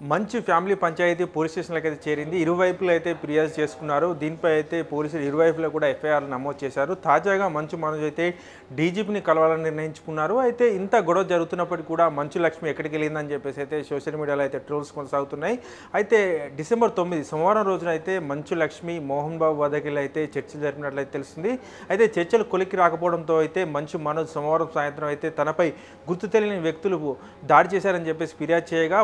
మంచి family panchayat police స్టేషన్లకు అయితే చేరింది. ఇరువైపులు అయితే ఫిర్యాదు చేసుకున్నారు. దీనిపై అయితే పోలీసులు ఇరువైపులో కూడా ఎఫ్ఐఆర్ నమోదు చేశారు. తాజాగా మంచు మనోజ్ అయితే డీజీపీని కలవాలని నిర్ణయించుకున్నారు. అయితే ఇంత గొడవ జరుగుతున్నప్పటికీ కూడా మంచు లక్ష్మి ఎక్కడికి వెళ్ళిందని చెప్పేసి అయితే సోషల్ మీడియాలో అయితే ట్రోల్స్ కొనసాగుతున్నాయి. అయితే డిసెంబర్ తొమ్మిది సోమవారం రోజున అయితే మంచు లక్ష్మి మోహన్ బాబు వద్దకెళ్ళి అయితే చర్చలు జరిపినట్లయితే తెలుస్తుంది. అయితే చర్చలు కొలికి రాకపోవడంతో అయితే మంచు మనోజ్ సోమవారం సాయంత్రం అయితే తనపై గుర్తు తెలియని వ్యక్తులు దాడి చేశారని చెప్పేసి ఫిర్యాదు చేయగా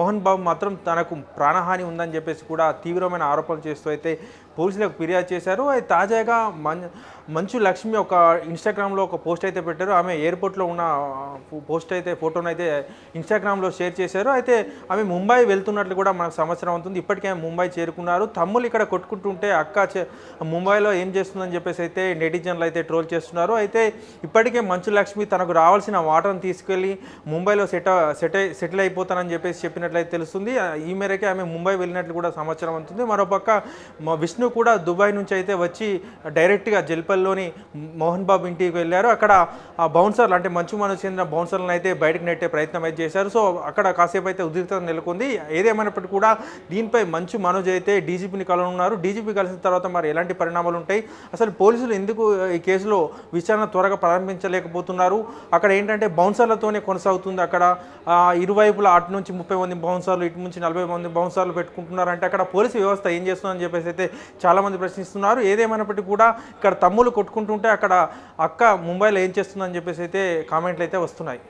మోహన్ బాబు మాత్రం తనకు ప్రాణహాని ఉందని చెప్పేసి కూడా తీవ్రమైన ఆరోపణలు చేస్తూ అయితే పోలీసులకు ఫిర్యాదు చేశారు. అయితే తాజాగా మం మంచు లక్ష్మి ఒక ఇన్స్టాగ్రామ్లో ఒక పోస్ట్ అయితే పెట్టారు. ఆమె ఎయిర్పోర్ట్లో ఉన్న పోస్ట్ అయితే ఫోటోను అయితే ఇన్స్టాగ్రామ్లో షేర్ చేశారు. అయితే ఆమె ముంబై వెళ్తున్నట్లు కూడా మనకు సంవత్సరం అవుతుంది. ఇప్పటికే ఆమె ముంబై చేరుకున్నారు. తమ్ముళ్ళు ఇక్కడ కొట్టుకుంటుంటే అక్క చే- ముంబైలో ఏం చేస్తుందని చెప్పేసి అయితే నెటిజన్లు అయితే ట్రోల్ చేస్తున్నారు. అయితే ఇప్పటికే మంచు లక్ష్మి తనకు రావాల్సిన వాటర్ని తీసుకెళ్ళి ముంబైలో సెట్ సెట్ సెటిల్ అయిపోతానని చెప్పేసి చెప్పినట్లయితే తెలుస్తుంది. ఈ మేరకే ఆమె ముంబై వెళ్ళినట్లు కూడా సమాచారం అవుతుంది మరోపక్క విష్ణు కూడా దుబాయ్ నుంచి అయితే వచ్చి డైరెక్ట్గా జల్పల్లోని మోహన్ బాబు ఇంటికి వెళ్ళారు. అక్కడ ఆ బౌన్సర్లు అంటే మంచు మనకు చెందిన బౌన్సర్లను అయితే బయటకు నెట్టే ప్రయత్నం అయితే చేశారు. సో అక్కడ కాసేపు అయితే ఉద్రిక్తత నెలకొంది. ఏదేమైనప్పటికీ కూడా దీనిపై మంచు మనోజ్ అయితే డీజీపీని కలవనున్నారు. డీజీపీ కలిసిన తర్వాత మరి ఎలాంటి పరిణామాలు ఉంటాయి? అసలు పోలీసులు ఎందుకు ఈ కేసులో విచారణ త్వరగా ప్రారంభించలేకపోతున్నారు? అక్కడ ఏంటంటే బౌన్సర్లతోనే కొనసాగుతుంది అక్కడ. ఇరువైపులా అటు నుంచి ముప్పై మంది బౌన్సర్లు ఇటు నుంచి నలభై మంది బౌన్సర్లు పెట్టుకుంటున్నారు అంటే అక్కడ పోలీసు వ్యవస్థ ఏం చేస్తుందని చెప్పేసి అయితే చాలామంది ప్రశ్నిస్తున్నారు. ఏదేమైనప్పటికీ కూడా ఇక్కడ తమ్ములు కొట్టుకుంటుంటే అక్కడ అక్క ముంబైలో ఏం చేస్తుందని చెప్పేసి అయితే కామెంట్లు అయితే వస్తున్నాయి.